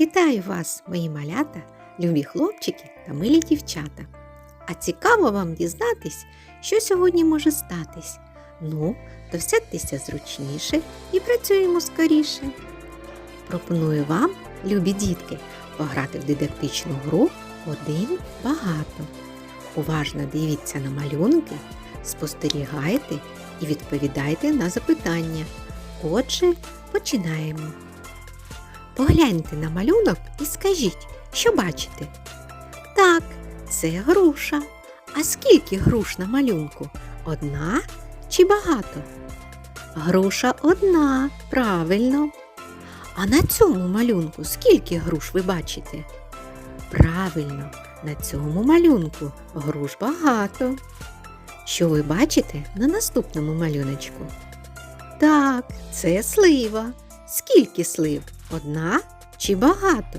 Вітаю вас, мої малята, любі хлопчики та милі дівчата. А цікаво вам дізнатись, що сьогодні може статись. Ну, то сядьтеся зручніше і працюємо скоріше. Пропоную вам, любі дітки, пограти в дидактичну гру один багато. Уважно дивіться на малюнки, спостерігайте і відповідайте на запитання. Отже, починаємо. Погляньте на малюнок і скажіть, що бачите. Так, це груша. А скільки груш на малюнку? Одна чи багато? Груша одна, правильно. А на цьому малюнку скільки груш ви бачите? Правильно, на цьому малюнку груш багато. Що ви бачите на наступному малюночку? Так, це слива. Скільки слив? Одна чи багато?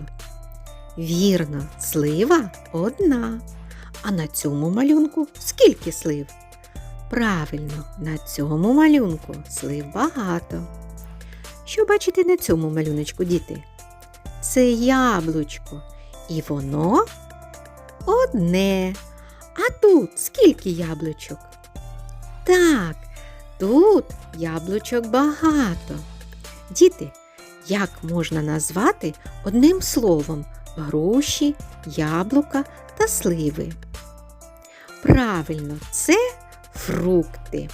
Вірно, слива одна. А на цьому малюнку скільки слив? Правильно, на цьому малюнку слив багато. Що бачите на цьому малюночку, діти? Це яблучко. І воно одне. А тут скільки яблучок? Так, тут яблучок багато. Діти, як можна назвати одним словом груші, яблука та сливи? Правильно, це фрукти.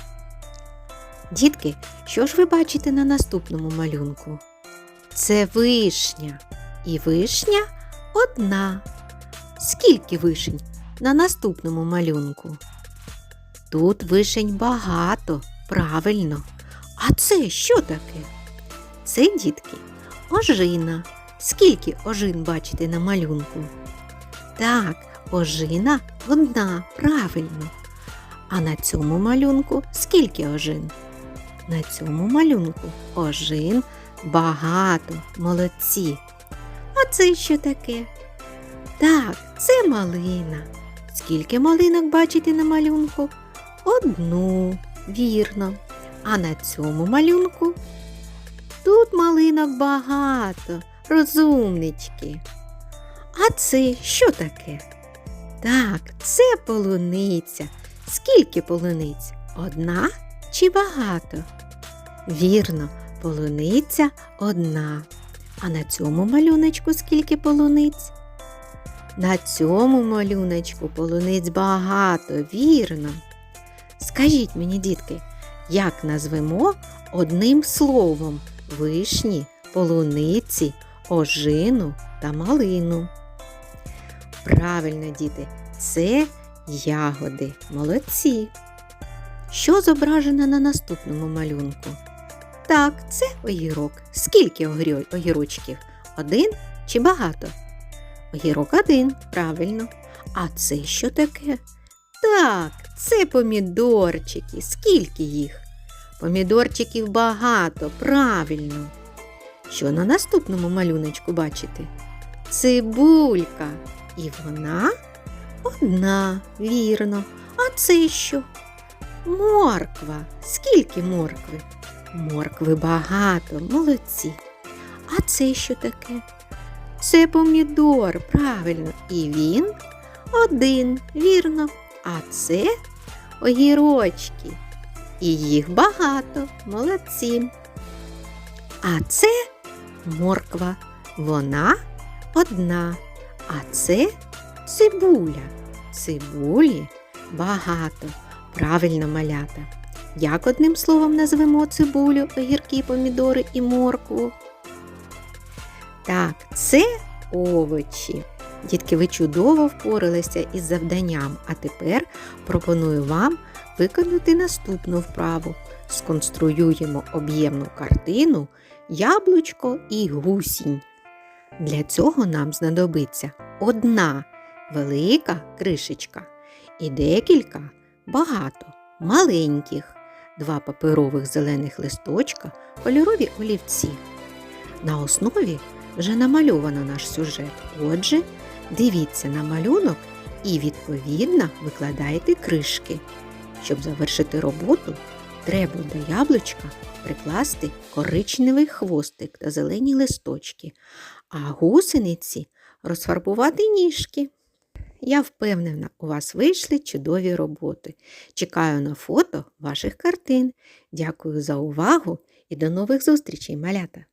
Дітки, що ж ви бачите на наступному малюнку? Це вишня. І вишня одна. Скільки вишень на наступному малюнку? Тут вишень багато, правильно. А це що таке? Це дітки, ожина. Скільки ожин бачите на малюнку? Так, ожина одна, правильно. А на цьому малюнку скільки ожин? На цьому малюнку ожин багато, молодці. А це що таке? Так, це малина. Скільки малинок бачите на малюнку? Одну, вірно. А на цьому малюнку тут малинок багато, розумнички. А це що таке? Так, це полуниця. Скільки полуниць? Одна чи багато? Вірно, полуниця одна. А на цьому малюночку скільки полуниць? На цьому малюночку полуниць багато, вірно. Скажіть мені, дітки, як назвемо одним словом вишні, полуниці, ожину та малину? Правильно, діти, це ягоди, молодці. Що зображено на наступному малюнку? Так, це огірок. Скільки огіро- огірочків? Один чи багато? Огірок один, правильно. А це що таке? Так, це помідорчики. Скільки їх? Помідорчиків багато, правильно. Що на наступному малюночку бачите? Цибулька. І вона одна, вірно. А це що? Морква. Скільки моркви? Моркви багато, молодці. А це що таке? Це помідор, правильно. І він один, вірно. А це огірочки. І їх багато, молодці. А це морква. Вона одна. А це цибуля. Цибулі багато. Правильно малята. Як одним словом назвемо цибулю, огірки, помідори і моркву? Так, це овочі. Дітки, ви чудово впоралися із завданням, а тепер пропоную вам виконати наступну вправу. Сконструюємо об'ємну картину яблучко і гусінь. Для цього нам знадобиться одна велика кришечка і декілька багато маленьких, два паперових зелених листочка, кольорові олівці. На основі вже намальовано наш сюжет. Отже, дивіться на малюнок і відповідно викладайте кришки. Щоб завершити роботу, треба до яблучка прикласти коричневий хвостик та зелені листочки, а гусениці розфарбувати ніжки. Я впевнена, у вас вийшли чудові роботи. Чекаю на фото ваших картин. Дякую за увагу і до нових зустрічей, малята!